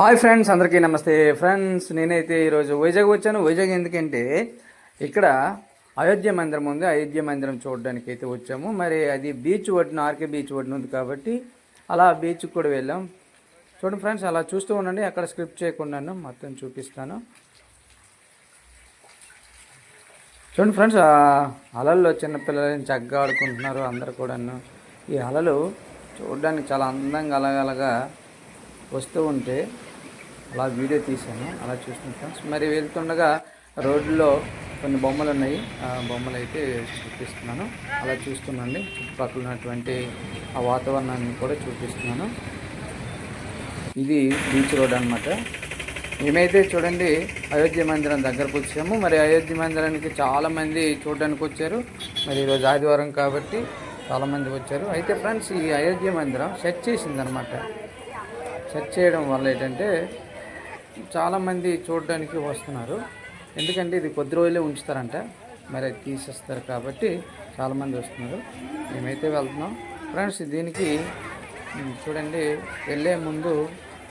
Hi friends అందరికీ నమస్తే. Friends నేనైతే ఈరోజు వైజాగ్ వచ్చాను. వైజాగ్ ఎందుకంటే ఇక్కడ అయోధ్య మందిరం ఉంది. అయోధ్య మందిరం చూడడానికి అయితే వచ్చాము. మరి అది బీచ్ ఒడ్డున ఆర్కే బీచ్ ఒడ్డున ఉంది కాబట్టి అలా బీచ్కి కూడా వెళ్ళాం. చూడండి ఫ్రెండ్స్ అలా చూస్తూ ఉండండి. అక్కడ స్క్రిప్ట్ చేయకుండాను మొత్తం చూపిస్తాను. చూడండి ఫ్రెండ్స్ అలల్లో చిన్నపిల్లలని చక్కగా ఆడుకుంటున్నారు అందరు కూడాను. ఈ అలలు చూడడానికి చాలా అందంగా అలగలగా వస్తూ ఉంటే అలా వీడియో తీశాను అలా చూస్తున్నాను ఫ్రెండ్స్. మరి వెళ్తుండగా రోడ్లో కొన్ని బొమ్మలు ఉన్నాయి. ఆ బొమ్మలు అయితే చూపిస్తున్నాను. అలా చూస్తున్నాండి. చుట్టుపక్కల ఉన్నటువంటి ఆ వాతావరణాన్ని కూడా చూపిస్తున్నాను. ఇది బీచ్ రోడ్ అన్నమాట. మేమైతే చూడండి అయోధ్య మందిరం దగ్గరకు వచ్చాము. మరి అయోధ్య మందిరానికి చాలామంది చూడడానికి వచ్చారు. మరి ఈరోజు ఆదివారం కాబట్టి చాలామంది వచ్చారు. అయితే ఫ్రెండ్స్ ఈ అయోధ్య మందిరం సెట్ చేసిందనమాట సెర్చ్ చేయడం వల్ల ఏంటంటే చాలామంది చూడడానికి వస్తున్నారు. ఎందుకంటే ఇది కొద్ది రోజులే ఉంచుతారంట. మరి తీసేస్తారు కాబట్టి చాలామంది వస్తున్నారు. మేమైతే వెళ్తున్నాం. ఫ్రెండ్స్ దీనికి చూడండి వెళ్ళే ముందు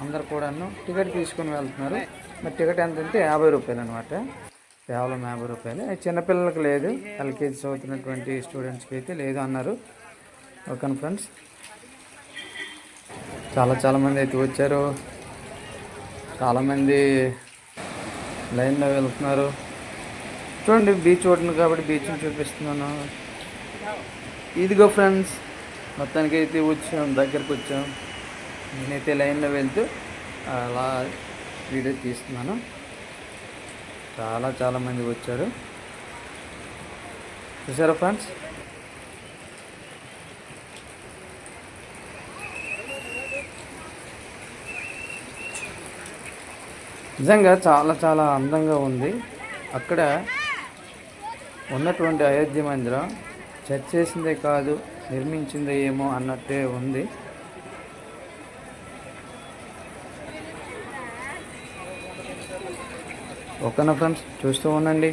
అందరు కూడాను టికెట్ తీసుకొని వెళ్తున్నారు. మరి టికెట్ ఎంత అంటే యాభై రూపాయలు అనమాట కేవలం యాభై రూపాయలు. చిన్నపిల్లలకి చిన్నపిల్లలకు లేదు. ఎల్కేజీ చదువుతున్నటువంటి స్టూడెంట్స్కి అయితే లేదు అన్నారు. Okay friends? చాలా చాలామంది అయితే వచ్చారు. చాలామంది లైన్లో వెళ్తున్నారు. చూడండి బీచ్ ఓడిన కాబట్టి బీచ్ని చూపిస్తున్నాను. ఇదిగో ఫ్రెండ్స్ మొత్తానికి అయితే వచ్చాం దగ్గరకు వచ్చాం. నేనైతే లైన్లో వెళ్తూ అలా వీడియో తీస్తున్నాను. చాలా చాలామంది వచ్చారు. చూసారా ఫ్రెండ్స్? నిజంగా చాలా చాలా అందంగా ఉంది. అక్కడ ఉన్నటువంటి అయోధ్య మందిరం చర్చ్ చేసిందే కాదు నిర్మించిందే ఏమో అన్నట్టే ఉంది. ఓకేనా ఫ్రెండ్స్ చూస్తూ ఉండండి.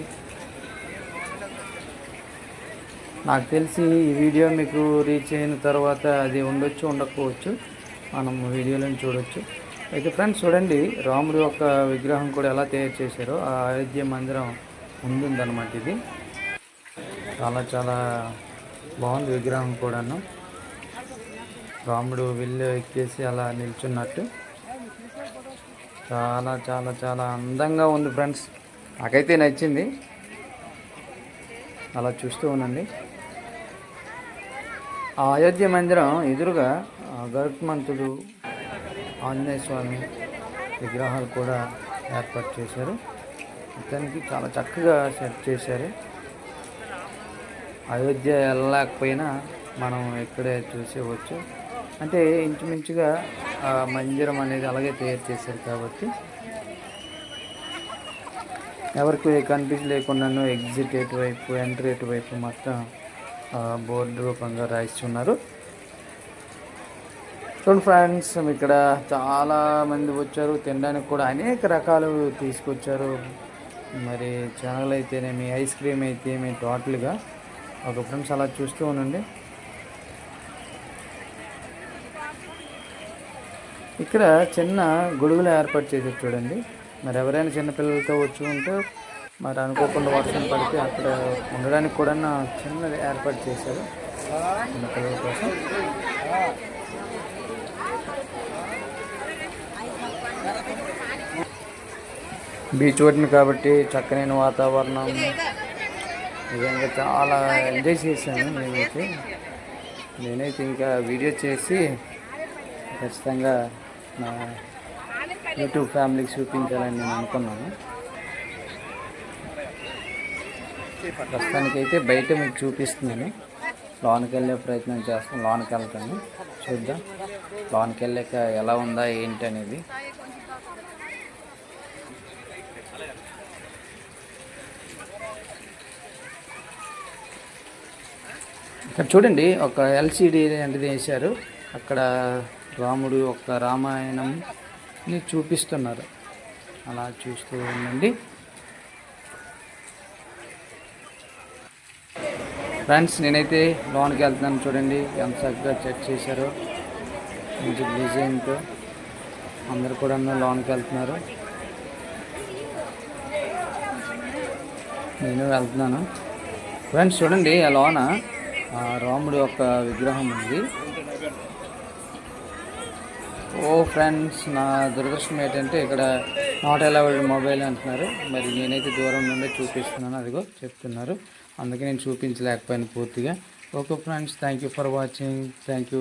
నాకు తెలిసి ఈ వీడియో మీకు రీచ్ అయిన తర్వాత అది ఉండొచ్చు ఉండకపోవచ్చు. మనం వీడియోలను చూడొచ్చు. అయితే ఫ్రెండ్స్ చూడండి రాముడి యొక్క విగ్రహం కూడా ఎలా తయారు చేశారో ఆ అయోధ్య మందిరం ముందుందన్నమాట ఇది. చాలా చాలా బాగుంది విగ్రహం కూడాను. రాముడు విల్లు ఎక్కేసి అలా నిల్చున్నట్టు. చాలా చాలా చాలా అందంగా ఉంది ఫ్రెండ్స్. నాకైతే నచ్చింది. అలా చూస్తూ ఉండండి. ఆ అయోధ్య మందిరం ఎదురుగా గరుత్మంతుడు ఆంజనేయ స్వామి విగ్రహాలు కూడా ఏర్పాటు చేశారు. మొత్తానికి చాలా చక్కగా సెట్ చేశారు. అయోధ్య వెళ్ళలేకపోయినా మనం ఇక్కడే చూసేవచ్చు. అంటే ఇంచుమించుగా ఆ మందిరం అనేది అలాగే తయారు చేశారు కాబట్టి. ఎవరికి కన్ఫ్యూజ్ లేకుండాను ఎగ్జిట్ ఎటువైపు ఎంట్రీ ఎటువైపు మొత్తం బోర్డు రూపంగా రాయిస్తున్నారు. చూడండి ఫ్రెండ్స్ ఇక్కడ చాలా మంది వచ్చారు. తినడానికి కూడా అనేక రకాలు తీసుకొచ్చారు. మరి శనగలు అయితేనేమి ఐస్ క్రీమ్ అయితేమి టోటల్గా ఒక ఫ్రెండ్స్ అలా చూస్తూ ఉండండి. ఇక్కడ చిన్న గొడుగులు ఏర్పాటు చేశారు చూడండి. మరి ఎవరైనా చిన్నపిల్లలతో వచ్చి ఉంటే మరి అనుకోకుండా వర్షం పడితే అక్కడ ఉండడానికి కూడా చిన్నది ఏర్పాటు చేశారు. చిన్నపిల్లల కోసం. బీచ్ ఒడ్డున కాబట్టి చక్కనైన వాతావరణం. నిజంగా చాలా ఎంజాయ్ చేశాను నేనైతే. నేనైతే ఇంకా వీడియో చేసి ఖచ్చితంగా నా యూట్యూబ్ ఫ్యామిలీకి చూపించాలని నేను అనుకున్నాను. ప్రస్తుతానికైతే బయట మీకు చూపిస్తున్నాను. లోనికి వెళ్ళే ప్రయత్నం చేస్తాను లోనికి వెళ్తాను చూద్దాం. లోనికి వెళ్ళాక ఎలా ఉందా ఏంటి అనేది. ఇక్కడ చూడండి ఒక ఎల్సిడి లాంటిది వేశారు. అక్కడ రాముడు ఒక రామాయణంని చూపిస్తున్నారు. అలా చూస్తూ ఉండండి. ఫ్రెండ్స్ నేనైతే లోన్కి వెళ్తున్నాను చూడండి. ఎంత చక్కగా చెక్ చేశారో. మంచి డిజైన్తో అందరు కూడా లోన్కి వెళ్తున్నారు. నేను వెళ్తున్నాను. ఫ్రెండ్స్ చూడండి ఆ లోన రాముడు రాముడి యొక్క విగ్రహం ఉంది. ఓ ఫ్రెండ్స్ నా దురదృష్టం ఏంటంటే ఇక్కడ నాట్ అలౌడ్ మొబైల్ అంటున్నారు. మరి నేనైతే దూరం నుండి చూపిస్తున్నాను. అదిగో చెప్తున్నారు. అందుకే నేను చూపించలేకపోయాను పూర్తిగా okay friends thank you for watching thank you